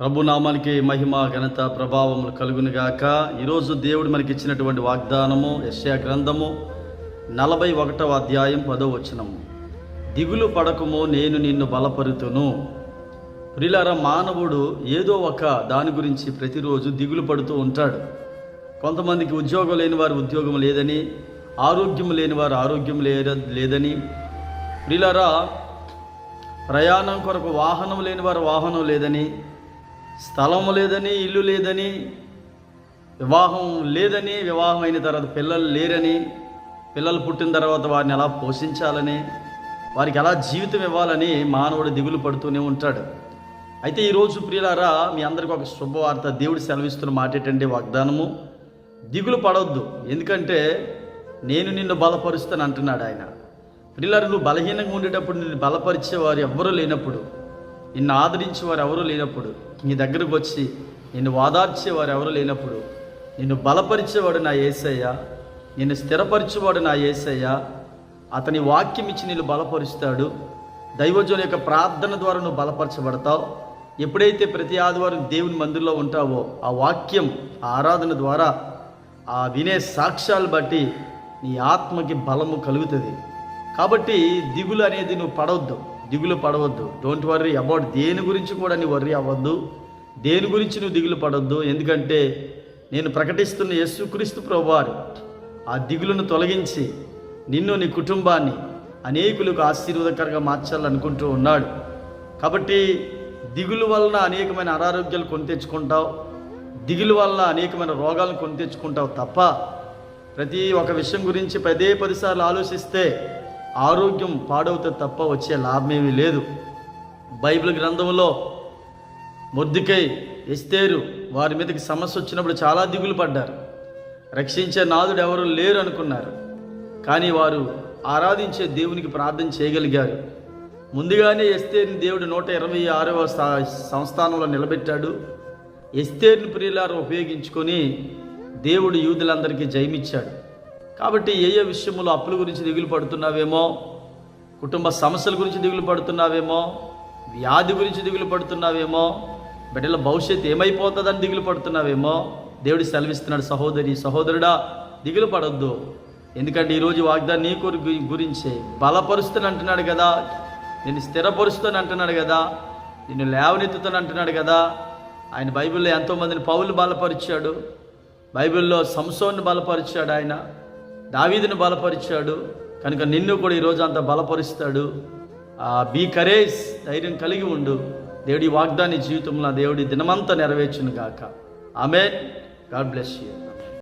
ప్రభునామానికి మహిమ ఘనత ప్రభావములు కలుగునుగాక ఈరోజు దేవుడు మనకి ఇచ్చినటువంటి వాగ్దానము యశ్యా గ్రంథము నలభై ఒకటవ అధ్యాయం పదో వచనము. దిగులు పడకము నేను నిన్ను బలపరుతును. ప్రిలర మానవుడు ఏదో ఒక దాని గురించి ప్రతిరోజు దిగులు పడుతూ ఉంటాడు. కొంతమందికి ఉద్యోగం లేని వారు ఉద్యోగం లేదని ఆరోగ్యం లేని వారు ఆరోగ్యం లే లేదని. ప్రిలరా ప్రయాణం కొరకు వాహనం లేని వారు వాహనం లేదని స్థలము లేదని ఇల్లు లేదని వివాహం లేదని వివాహం అయిన తర్వాత పిల్లలు లేరని పిల్లలు పుట్టిన తర్వాత వారిని ఎలా పోషించాలని వారికి ఎలా జీవితం ఇవ్వాలని మానవుడు దిగులు పడుతూనే ఉంటాడు. అయితే ఈరోజు ప్రియులారా మీ అందరికీ ఒక శుభవార్త దేవుడు సెలవిస్తున్న మాట ఏంటంటే వాగ్దానము. దిగులు పడవద్దు ఎందుకంటే నేను నిన్ను బలపరుస్తాను అంటున్నాడు ఆయన. ప్రియులారు నువ్వు బలహీనంగా ఉండేటప్పుడు నిన్ను బలపరిచేవారు ఎవ్వరూ లేనప్పుడు నిన్ను ఆదరించేవారు ఎవరూ లేనప్పుడు నీ దగ్గరకు వచ్చి నిన్ను వాదార్చేవారు ఎవరు లేనప్పుడు నిన్ను బలపరిచేవాడు నా ఏసయ్య నిన్ను స్థిరపరిచేవాడు నా ఏసయ్య అతని వాక్యం ఇచ్చి నిన్ను బలపరుస్తాడు. దైవజనుల యొక్క ప్రార్థన ద్వారా నువ్వు బలపరచబడతావు. ఎప్పుడైతే ప్రతి ఆదివారం దేవుని మందిరంలో ఉంటావో ఆ వాక్యం ఆ ఆరాధన ద్వారా ఆ వినే సాక్ష్యాలు బట్టి నీ ఆత్మకి బలము కలుగుతుంది. కాబట్టి దిగులు అనేది నువ్వు పడవద్దు. దిగులు పడవద్దు. డోంట్ వర్రీ అబౌట్ దేని గురించి కూడా నీ వర్రీ అవ్వద్దు. దేని గురించి నువ్వు దిగులు పడవద్దు ఎందుకంటే నేను ప్రకటిస్తున్న యేసుక్రీస్తు ప్రభువారు ఆ దిగులను తొలగించి నిన్ను నీ కుటుంబాన్ని అనేకులకు ఆశీర్వాదకరంగా మార్చాలనుకుంటూ ఉన్నాడు. కాబట్టి దిగులు వలన అనేకమైన అనారోగ్యాలు కొని తెచ్చుకుంటావు. దిగులు వలన అనేకమైన రోగాలను కొని తెచ్చుకుంటావు తప్ప ప్రతి ఒక విషయం గురించి పదే పదిసార్లు ఆలోచిస్తే ఆరోగ్యం పాడవుతే తప్ప వచ్చే లాభమేమీ లేదు. బైబిల్ గ్రంథంలో మొద్దుకై ఎస్తేరు వారి మీదకి సమస్య వచ్చినప్పుడు చాలా దిగులు పడ్డారు. రక్షించే నాదుడు ఎవరు లేరు అనుకున్నారు. కానీ వారు ఆరాధించే దేవునికి ప్రార్థన చేయగలిగారు. ముందుగానే ఎస్తేరిని దేవుడు నూట ఇరవై ఆరవ సంస్థానంలో నిలబెట్టాడు. ఎస్తేరిని ప్రియులారు ఉపయోగించుకొని దేవుడు యూదులందరికీ జయమిచ్చాడు. కాబట్టి ఏ ఏ విషయంలో అప్పుల గురించి దిగులు పడుతున్నావేమో కుటుంబ సమస్యల గురించి దిగులు పడుతున్నావేమో వ్యాధి గురించి దిగులు పడుతున్నావేమో బిడ్డల భవిష్యత్తు ఏమైపోతుందని దిగులు పడుతున్నావేమో దేవుడు సెలవిస్తున్నాడు సహోదరి సహోదరుడా దిగులు పడొద్దు. ఎందుకంటే ఈరోజు వాగ్దాన్ని నీ కొరి గురించే. బలపరుస్తాను అంటున్నాడు కదా నిన్ను స్థిరపరుస్తాను అంటున్నాడు కదా నిన్ను లేవనెత్తుతాను అంటున్నాడు కదా. ఆయన బైబిల్లో ఎంతోమందిని పౌలు బలపరిచాడు బైబిల్లో సంసోన్ని బలపరిచాడు ఆయన. దావీదుని బలపరిచాడు. కనుక నిన్ను కూడా ఈరోజు అంత బలపరుస్తాడు. బీ కరేజ్ ధైర్యం కలిగి ఉండు. దేవుడి వాగ్దాని జీవితంలో దేవుడి దినమంతా నెరవేర్చును గాక. ఆమె గాడ్ బ్లెస్ యూ.